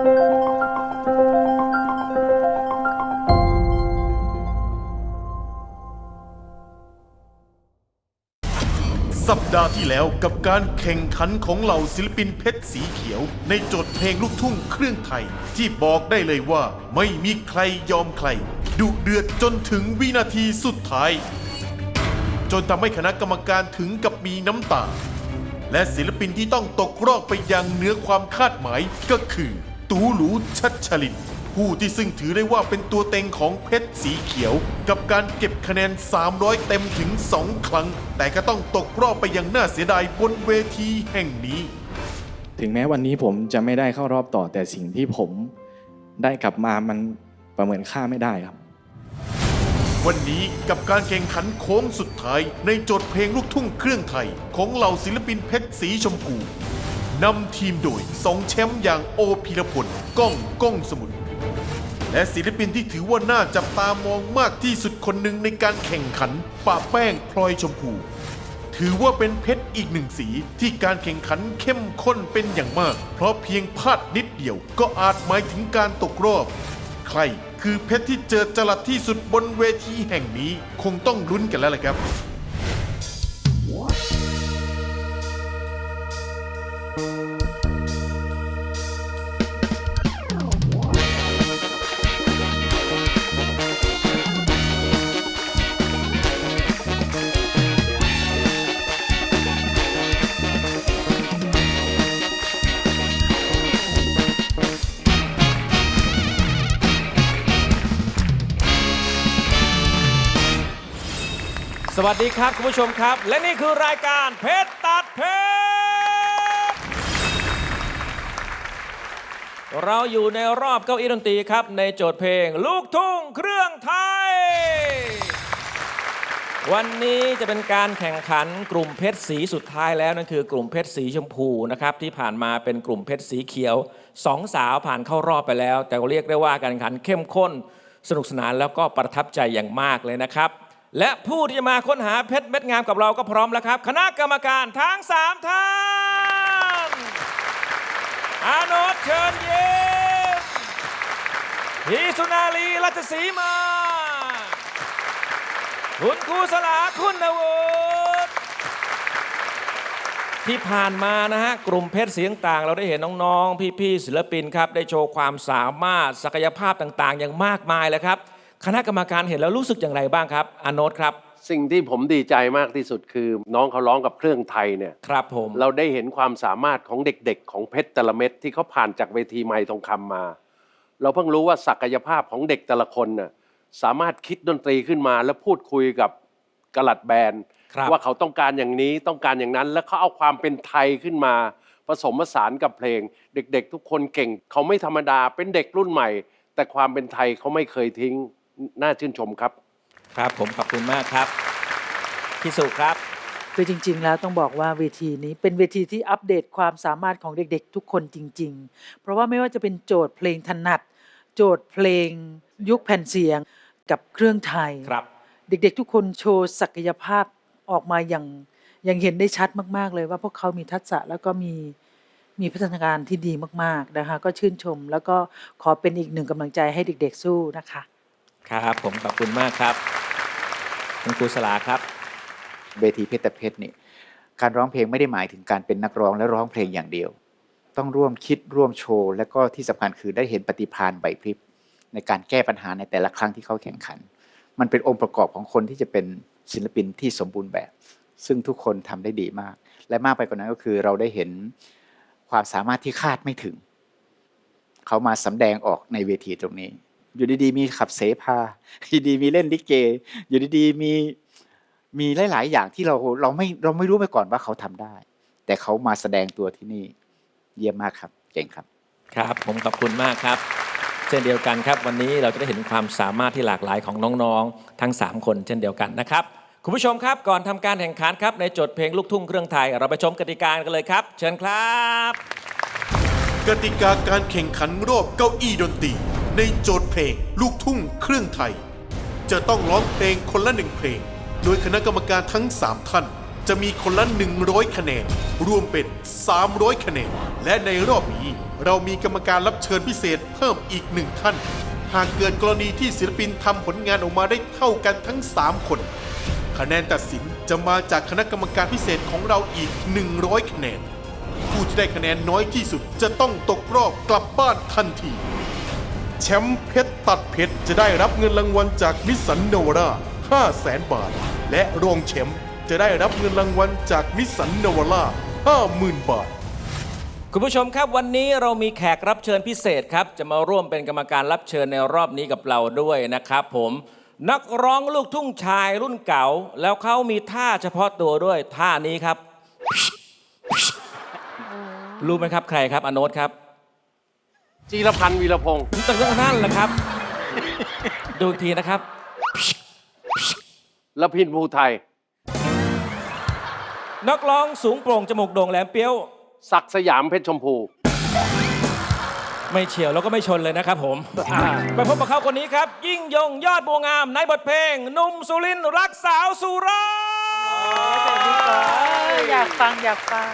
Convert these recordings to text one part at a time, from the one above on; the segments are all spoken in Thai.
สัปดาห์ที่แล้วกับการแข่งขันของเหล่าศิลปินเพชรสีเขียว ในโจทย์เพลงลูกทุ่งเครื่องไทย ที่บอกได้เลยว่าไม่มีใครยอมใคร ดุเดือดจนถึงวินาทีสุดท้าย จนทำให้คณะกรรมการถึงกับมีน้ำตา และศิลปินที่ต้องตกรอบไปยังเหนือความคาดหมายก็คือ ตูหลูชัดชลิน ผู้ที่ซึ่งถือได้ว่าเป็นตัวเต็งของเพชรสีเขียว กับการเก็บคะแนน 300 เต็มถึง 2 ครั้ง แต่ก็ต้องตกรอบไปอย่างน่าเสียดายบนเวทีแห่งนี้ ถึงแม้วันนี้ผมจะไม่ได้เข้ารอบต่อแต่สิ่งที่ผมได้กลับมามันประเมินค่าไม่ได้ครับ วันนี้กับการแข่งขันโค้งสุดท้าย ในโจทย์เพลงลูกทุ่งเครื่องไทย ของเหล่าศิลปินเพชรสีชมพู นำทีมโดยสองแชมป์อย่างโอพีรพลก้องก้องสมุทรและศิลปินที่ถือว่าน่าจับตามองมากที่สุดคนหนึ่งในการแข่งขันป่าแป้งพลอยชมพู ถือว่าเป็นเพชรอีกหนึ่งสีที่การแข่งขันเข้มข้นเป็นอย่างมาก เพราะเพียงพลาดนิดเดียวก็อาจหมายถึงการตกรอบ ใครคือเพชรที่เจอจลัดที่สุดบนเวทีแห่งนี้ คงต้องลุ้นกันแล้วแหละครับ วัสดีครับ คุณผู้ชมครับ และนี่คือรายการเพชรตัดเพชรเราอยู่ในรอบเก้าอี้ดนตรีครับ ในโจทย์เพลง ลูกทุ่งเครื่องไทย วันนี้จะเป็นการแข่งขันกลุ่มเพชรสีสุดท้ายแล้วนั่นคือกลุ่มเพชรสีชมพูนะครับที่ผ่านมาเป็นกลุ่มเพชรสีเขียวสองสาวผ่านเข้ารอบไปแล้ว แต่เรียกได้ว่าการแข่งขันเข้มข้น สนุกสนานแล้วก็ประทับใจอย่างมากเลยนะครับ และผู้ที่จะมาค้นหาเพชรเม็ดงามกับเราก็พร้อมแล้วครับ คณะกรรมการทั้งสามท่าน อาโนตเชิญยิ้มพี่สุนารีรัชสีมา คุณครูสลาคุณนวุฒิที่ผ่านมานะฮะ กลุ่มเพชรเสียงต่าง เราได้เห็นน้อง ๆ พี่ ๆ ศิลปินครับ ได้โชว์ความสามารถศักยภาพต่าง ๆ อย่างมากมายเลยครับ คณะกรรมการเห็นแล้วรู้สึกอย่างไรบ้างครับอาโนตครับ สิ่งที่ผมดีใจมากที่สุดคือ น้องเขาร้องกับเครื่องไทยเนี่ย ครับผม เราได้เห็นความสามารถของเด็กๆ ของเพชรแต่ละเม็ดที่เขาผ่านจากเวทีไม้ทองคำมา เราเพิ่งรู้ว่าศักยภาพของเด็กแต่ละคนน่ะสามารถคิดดนตรีขึ้นมา แล้วพูดคุยกับกลัดแบนด์ครับ ว่าเขาต้องการอย่างนี้ต้องการอย่างนั้น แล้วเขาเอาความเป็นไทยขึ้นมา ผสมผสานกับเพลง เด็กๆ ทุกคนเก่ง เขาไม่ธรรมดาเป็นเด็กรุ่นใหม่ แต่ความเป็นไทยเขาไม่เคยทิ้ง น่าชื่นชมครับ ครับผมขอบคุณมากครับพี่สุครับ คือจริง ๆ แล้วต้องบอกว่าเวทีนี้เป็นเวทีที่อัปเดตความสามารถของเด็ก ๆ ทุกคนจริง ๆ เพราะว่าไม่ว่าจะเป็นโจทย์เพลงถนัด โจทย์เพลง ยุคแผ่นเสียงกับเครื่องไทยครับ เด็ก ๆ ทุกคนโชว์ศักยภาพออกมาอย่างอย่างเห็นได้ชัดมาก ๆ เลยว่าพวกเขามีทักษะแล้วก็มีมีพัฒนาการที่ดีมาก ๆ นะคะ ก็ชื่นชม แล้วก็ขอเป็นอีกหนึ่งกำลังใจให้เด็ก ๆ สู้นะคะ ครับผมขอบคุณมากครับคุณครูสลาครับเวทีเพชรแต่เพชรนี่การร้องเพลงไม่ได้หมายถึงการเป็นนักร้องและร้องเพลงอย่างเดียว ต้องร่วมคิดร่วมโชว์ และก็ที่สำคัญคือได้เห็นปฏิภาณไหวพริบในการแก้ปัญหาในแต่ละครั้งที่เขาแข่งขัน มันเป็นองค์ประกอบของคนที่จะเป็นศิลปินที่สมบูรณ์แบบ ซึ่งทุกคนทำได้ดีมาก และมากไปกว่านั้นก็คือเราได้เห็นความสามารถที่คาดไม่ถึง เขามาสำแดงออกในเวทีตรงนี้ อยู่ดีๆ มีขับเสพาอยู่ดีๆมีเล่นลิเก อยู่ดีๆมีมีหลาย ๆ อย่างที่เราเราไม่เราไม่รู้มาก่อนว่าเขาทำได้ แต่เขามาแสดงตัวที่นี่ เยี่ยมมากครับเก่งครับ ครับ ผมขอบคุณมากครับ เช่นเดียวกันครับ วันนี้เราจะได้เห็นความสามารถที่หลากหลายของน้องๆ ทั้ง 3 คนเช่นเดียวกันนะครับคุณผู้ชมครับก่อนทำการแข่งขันครับในโจทย์เพลงลูกทุ่งเครื่องไทย เราไปชมกติกากันเลยครับ เชิญครับ กติกาการแข่งขันรอบเก้าอี้ดนตรี ในโจทย์เพลงลูกทุ่งเครื่องไทย จะต้องร้องเพลงคนละหนึ่งเพลง โดยคณะกรรมการทั้ง 3 ท่าน จะมีคนละ 100 คะแนน รวมเป็น 300 คะแนน และในรอบนี้ เรามีกรรมการรับเชิญพิเศษเพิ่มอีกหนึ่งท่าน หากเกิดกรณีที่ศิลปินทำผลงานออกมาได้เท่ากันทั้ง 3 คน คะแนนตัดสินจะมาจากคณะกรรมการพิเศษของเราอีก 100 คะแนน ผู้ที่ได้คะแนนน้อยที่สุดจะต้องตกรอบกลับบ้านทันที แชมป์เพชรตัดเพชรจะได้รับเงินรางวัลจากนิสสันนวาร่า5 0 0แสนบาท และรองแชมป์จะได้รับเงินรางวัลจากนิสสันนวาร่า50,000 บาท คุณผู้ชมครับวันนี้เรามีแขกรับเชิญพิเศษครับ จะมาร่วมเป็นกรรมการรับเชิญในรอบนี้กับเราด้วยนะครับผมนักร้องลูกทุ่งชายรุ่นเก่า แล้วเขามีท่าเฉพาะตัวด้วยท่านี้ครับ รู้ไหมครับใครครับอโนตครับ จีรพันธ์วีรพงศ์ตั้งแต่นั่นแหละครับ ดูอีกทีนะครับและพินภูไทย นักร้องสูงโปร่งจมูกโด่งแหลมเปี้ยว ศักดิ์สยามเพชรชมพู ไม่เฉียวแล้วก็ไม่ชนเลยนะครับผม ไปพบกับเขาคนนี้ครับ ยิ่งยงยอดบัวงามในบทเพลงหนุ่มสุรินทร์รักสาวสุราษฎร์อยากฟังอยากฟัง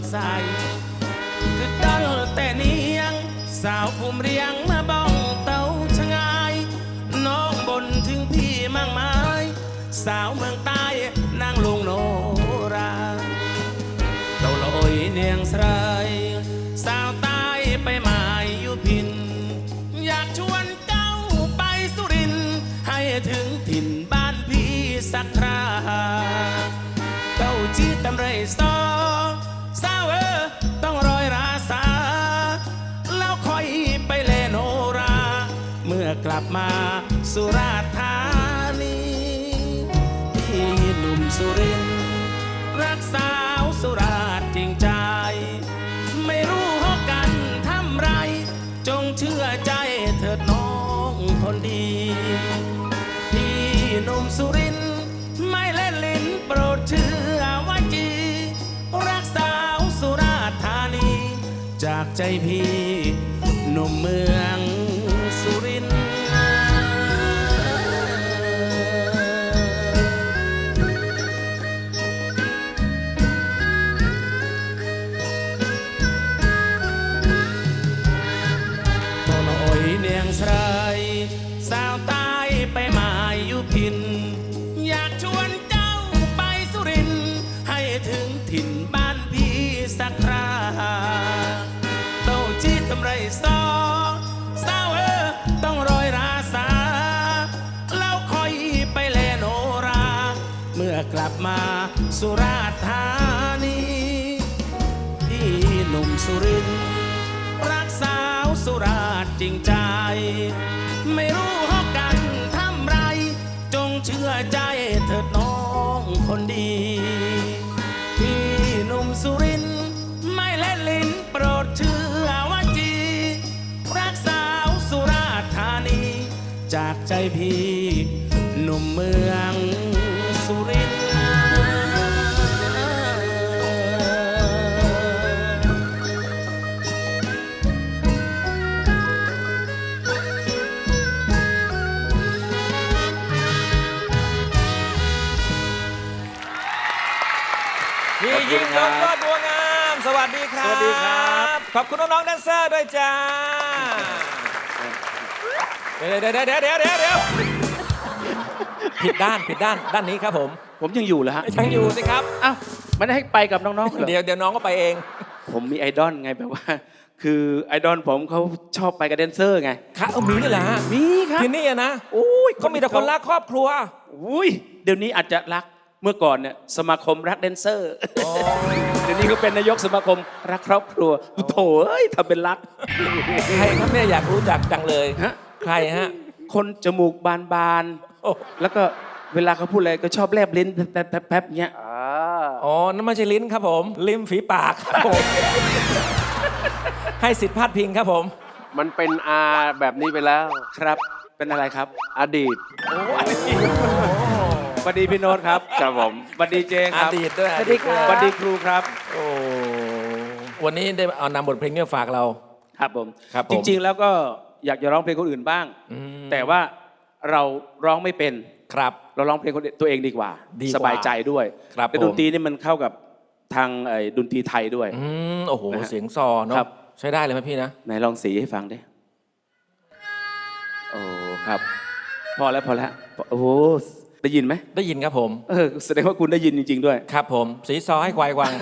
ดใส คือดัลแต่เนียง สาวภูมิเรียงมาบ้อง อกลับมาสุราษฎร์ธานีพี่หนุ่มสุรินทร์รักสาวสุราษฎร์จริงใจ ไม่รู้หอกกันทำไร จงเชื่อใจเถิดน้องคนดี พี่หนุ่มสุรินทร์ไม่เล่นลิ้นโปรดเชื่อว่าจี รักสาวสุราษฎร์ธานี จากใจพี่หนุ่มเมือง กลับมาสุราษฎร์ธานีพี่หนุ่มสุรินทร์รักสาวสุราษฎร์จริงใจ ไม่รู้หอกกันทำไร จงเชื่อใจเถิดน้องคนดีพี่หนุ่มสุรินทร์ไม่เล่นลิ้นโปรดเชื่อว่าจี รักสาวสุราษฎร์ธานี จากใจพี่หนุ่มเมืองสุริน ครับ สวัสดีครับ ขอบคุณน้องๆแดนเซอร์ด้วยจ้าเดี๋ยวเดี๋ยวเดี๋ยวเดี๋ยวเดี๋ยวเดี๋ยวเดี๋ยวผิดด้านผิดด้านด้านนี้ครับผมผมยังอยู่เหรอฮะยังอยู่สิครับ อ้าวไม่ได้ให้ไปกับน้องๆเหรอเดี๋ยวเดี๋ยวน้องก็ไปเอง ผมมีไอดอลไงแบบว่า คือไอดอลผมเขาชอบไปกับแดนเซอร์ไงครับเอามีนี่แหละฮะมีครับที่นี่อะนะโอ้ยเขามีแต่คนรักครอบครัว อุ้ยเดี๋ยวนี้อาจจะรัก เมื่อก่อนเนี่ยสมาคมรักแดนเซอร์เดี๋ยวนี้ก็เป็นนายกสมาคมรักครอบครัวโถเอ้ยทำเป็นรัก ใครครับเนี่ยอยากรู้จักจังเลยฮะ ใครฮะคนจมูกบานโอ้ๆแล้วก็เวลาเขาพูดอะไรก็ชอบแลบลิ้นแป๊บๆๆๆเงี้ยอ่าอ๋อนั่นไม่ใช่ลิ้นครับผมริมฝีปากครับผมให้สิทธิ์พาดพิงครับผม มันเป็นอาแบบนี้ไปแล้ว ครับเป็นอะไรครับ อดีต โอ้อันนี้ส วัสดีพี่โน้ตครับครับผม สวัสดีเจงอครับดีตด้วยสวัสดีครับ สวัสดีครูครับ โอ้วันนี้ได้เอานำบทเพลงนี้มาฝากเรา ครับผม ครับผมจริงๆแล้วก็อยากจะร้องเพลงคนอื่นบ้าง อืม แต่ว่าเราร้องไม่เป็น ครับ เราร้องเพลงคนอื่นตัวเองดีกว่า ดีกว่าสบายใจด้วยครับแต่ผม ดนตรีนี่มันเข้ากับทางไอ้ดนตรีไทยด้วย อืมโอ้โห นะฮะเสียงซอเนาะครับ ใช้ได้เลยไหมพี่นะ ไหนลองสีให้ฟังดิโอ้ครับ พอแล้วพอแล้วโอ้โห ได้ยินไหมได้ยินครับผม เออแสดงว่าคุณได้ยินจริง ๆ ด้วย ครับผมสีซอให้ควายกวัง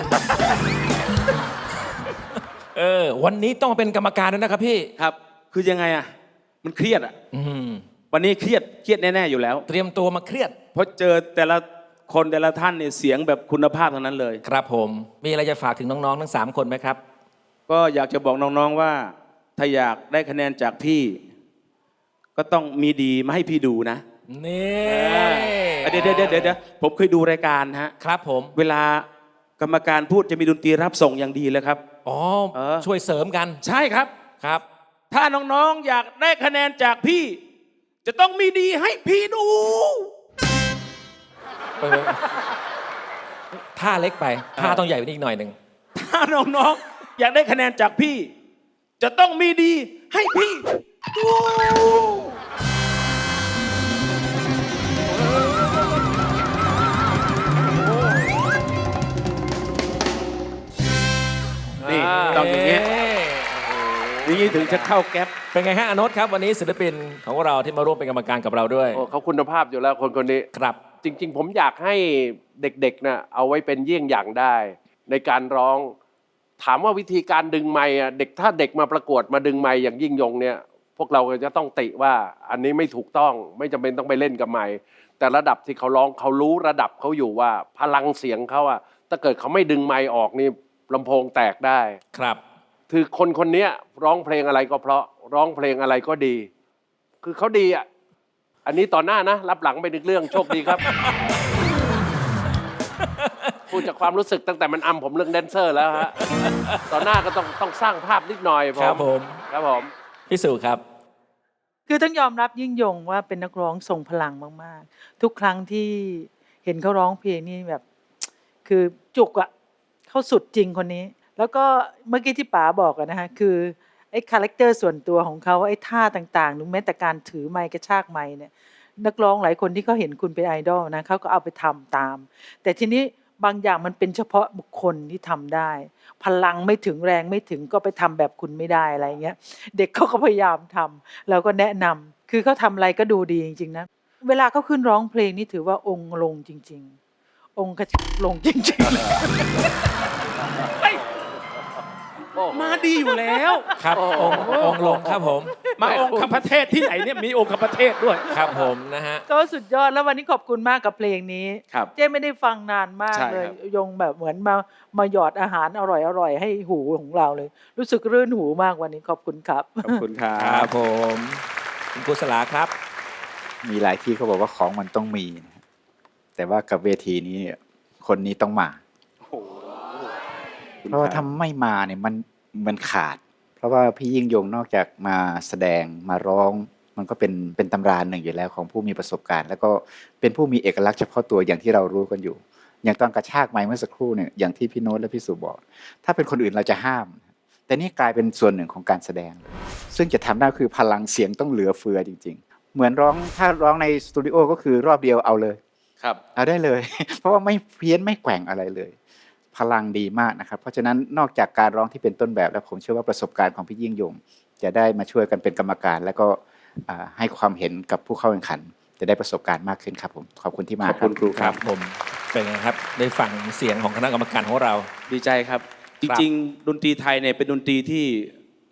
เออ วันนี้ต้องมาเป็นกรรมการด้วยนะครับพี่ ครับ คือยังไงอะ มันเครียดอะอืมวันนี้เครียดเครียดแน่ๆอยู่แล้ว เตรียมตัวมาเครียด เพราะเจอแต่ละคนแต่ละท่านเนี่ยเสียงแบบคุณภาพทั้งนั้นเลย ครับผม มีอะไรจะฝากถึงน้องๆทั้งสามคนไหมครับ ก็อยากจะบอกน้องๆว่า ถ้าอยากได้คะแนนจากพี่ ก็ต้องมีดีมาให้พี่ดูนะ นี่เดี๋ยวเดี๋ยวเดี๋ยวเดี๋ยวผมเคยดูรายการฮะครับผม เวลากรรมการพูดจะมีดนตรีรับส่งอย่างดีเลยครับอ๋อเออช่วยเสริมกันใช่ครับครับ ถ้าน้องๆอยากได้คะแนนจากพี่ จะต้องมีดีให้พี่ดูไปไปท่าเล็กไปท่าต้องใหญ่กว่านี้อีกหน่อยหนึ่งถ้าน้องๆอยากได้คะแนนจากพี่ จะต้องมีดีให้พี่ดู นี่ต้องอย่างเงี้ยอย่างนี้ถึงจะเข้าแก๊ปเป็นไงฮะอานนท์ครับวันนี้ศิลปินของเราที่มาร่วมเป็นกรรมการกับเราด้วยโอ้เขาคุณภาพอยู่แล้วคนคนนี้ครับ จริง ๆ ผมอยากให้เด็กๆนะเอาไว้เป็นเยี่ยงอย่างได้ ในการร้อง ถามว่าวิธีการดึงไม้อะเด็กถ้าเด็กมาประกวดมาดึงไม้อย่างยิ่งยงเนี่ย พวกเราก็จะต้องติว่าอันนี้ไม่ถูกต้องไม่จำเป็นต้องไปเล่นกับไม้แต่ระดับที่เขาร้องเขารู้ระดับเขาอยู่ว่าพลังเสียงเขาอะถ้าเกิดเขาไม่ดึงไม้ออกนี่ ลำโพงแตกได้ ครับ คือคนคนเนี้ยร้องเพลงอะไรก็เพราะร้องเพลงอะไรก็ดี คือเขาดีอะ อันนี้ต่อหน้านะ รับหลังไปนึกเรื่องโชคดีครับ พูดจากความรู้สึกตั้งแต่มันอำผมเรื่องแดนเซอร์แล้วฮะ ต่อหน้าก็ต้องต้องสร้างภาพนิดหน่อยผมครับผม ครับผม พี่สุครับ คือต้องยอมรับยิ่งยงว่าเป็นนักร้องทรงพลังมาก ๆ ทุกครั้งที่เห็นเขาร้องเพลงนี่แบบ คือจุกอะ เขาสุดจริงคนนี้ แล้วก็เมื่อกี้ที่ป๋าบอกอะนะฮะคือไอ้คาแรคเตอร์ส่วนตัวของเขาไอ้ท่าต่างๆหรือแม้แต่การถือไมค์กระชากไมค์เนี่ยนักร้องหลายคนที่เขาเห็นคุณเป็นไอดอลนะเขาก็เอาไปทำตาม แต่ทีนี้บางอย่างมันเป็นเฉพาะบุคคลที่ทำได้ พลังไม่ถึงแรงไม่ถึงก็ไปทำแบบคุณไม่ได้อะไรเงี้ย เด็กเขาก็พยายามทำเราก็แนะนำคือเขาทำอะไรก็ดูดีจริงๆนะเวลาเขาขึ้นร้องเพลงนี่ถือว่าองค์ลงจริง ๆ องค์กระชับลงจริงมาดีอยู่แล้ว ครับองค์องค์ลงครับผมมาองค์คประเทศที่ไหนเนี่ยมีองค์คประเทศด้วย ครับผมนะฮะๆก็สุดยอดแล้ววันนี้ขอบคุณมากกับเพลงนี้ ครับเจ๊ไม่ได้ฟังนานมากใช่เลย ครับ ยงแบบเหมือนมามาหยอดอาหารอร่อยๆ ให้หูของเราเลย รู้สึกรื่นหูมากวันนี้ขอบคุณครับ ขอบคุณครัครับบผม คุณกุศลาครับ มีหลายที่เขาบอกว่าของมันต้องมีนะครับ แต่ว่ากับเวทีนี้เนี่ยคนนี้ต้องมา เพราะว่าถ้าไม่มาเนี่ยมันมันขาด เพราะว่าพี่ยิ่งยงนอกจากมาแสดงมาร้อง มันก็เป็นเป็นตำราหนึ่งอยู่แล้วของผู้มีประสบการณ์ แล้วก็เป็นผู้มีเอกลักษณ์เฉพาะตัวอย่างที่เรารู้กันอยู่ อย่างตอนกระชากไม้เมื่อสักครู่เนี่ยอย่างที่พี่โน้ตและพี่สุบอก ถ้าเป็นคนอื่นเราจะห้าม แต่นี่กลายเป็นส่วนหนึ่งของการแสดง ซึ่งจะทำได้คือพลังเสียงต้องเหลือเฟือจริง ๆ เหมือนร้องถ้าร้องในสตูดิโอก็คือรอบเดียวเอาเลย ครับเอาได้เลย เพราะว่าไม่เพี้ยนไม่แกว่งอะไรเลยพพลังดีมากนะครับ เพราะฉะนั้นนอกจากการร้องที่เป็นต้นแบบแล้วผมเชื่อว่าประสบการณ์ของพี่ยิ่งยง จะได้มาช่วยกันเป็นกรรมการ แล้วก็อ่าให้ความเห็นกับผู้เข้าแข่งขัน จะได้ประสบการณ์มากขึ้นครับผมขอบคุณที่มาขอบคุณครูคครัรับบผมเป็นไงครับได้ฟังเสียงของคณะกรรมการของเราดีใจครับ จริงๆดนตรีไทยเนี่ยเป็นดนตรีที่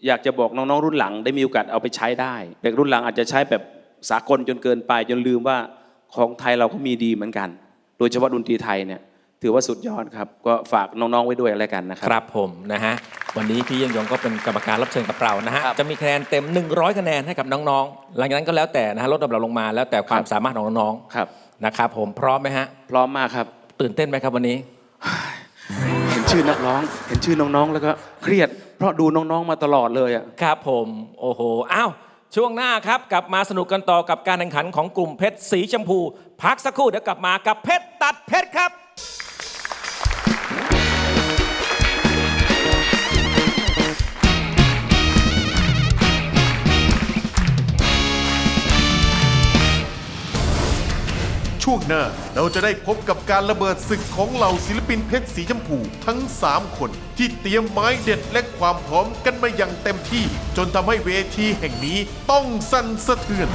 อยากจะบอกน้องๆรุ่นหลังได้มีโอกาสเอาไปใช้ได้เด็กรุ่นหลังอาจจะใช้แบบสากลจนเกินไปจนลืมว่า ของไทยเราก็มีดีเหมือนกัน โดยเฉพาะดนตรีไทยเนี่ยถือว่าสุดยอดครับ ก็ฝากน้องๆไว้ด้วยอะไรกันนะคครับรับผมนะฮะ วันนี้พี่ยิ่งยงก็เป็นกรรมการรับเชิญกับเรานะฮะครับจะมีคะแนนเต็ม 100 คะแนนให้กับน้องๆ หลังจากนั้นก็แล้วแต่นะฮะลดระดับลงมาแล้วแต่ความครับสามารถของน้องครับๆนะครับผมพร้อมไหมฮะ พร้อมมากครับ ตื่นเต้นไหมครับวันนี้ เห็นชื่อนักร้อง เห็นชื่อน้องๆ แล้วก็เครียด เพราะดูน้องๆ มาตลอดเลยอะ ครับผม โอ้โห อ้าว ช่วงหน้าครับกลับมาสนุกกันต่อกับการแข่งขันของกลุ่มเพชรสีชมพู พักสักครู่เดี๋ยวกลับมากับเพชรตัดเพชรครับ ช่วงหน้าเราจะได้พบกับการระเบิดศึกของเหล่าศิลปินเพชรสีชมพูทั้ง 3 คน ที่เตรียมไม้เด็ดและความพร้อมกันมาอย่างเต็มที่ จนทำให้เวทีแห่งนี้ต้องสั่นสะเทือน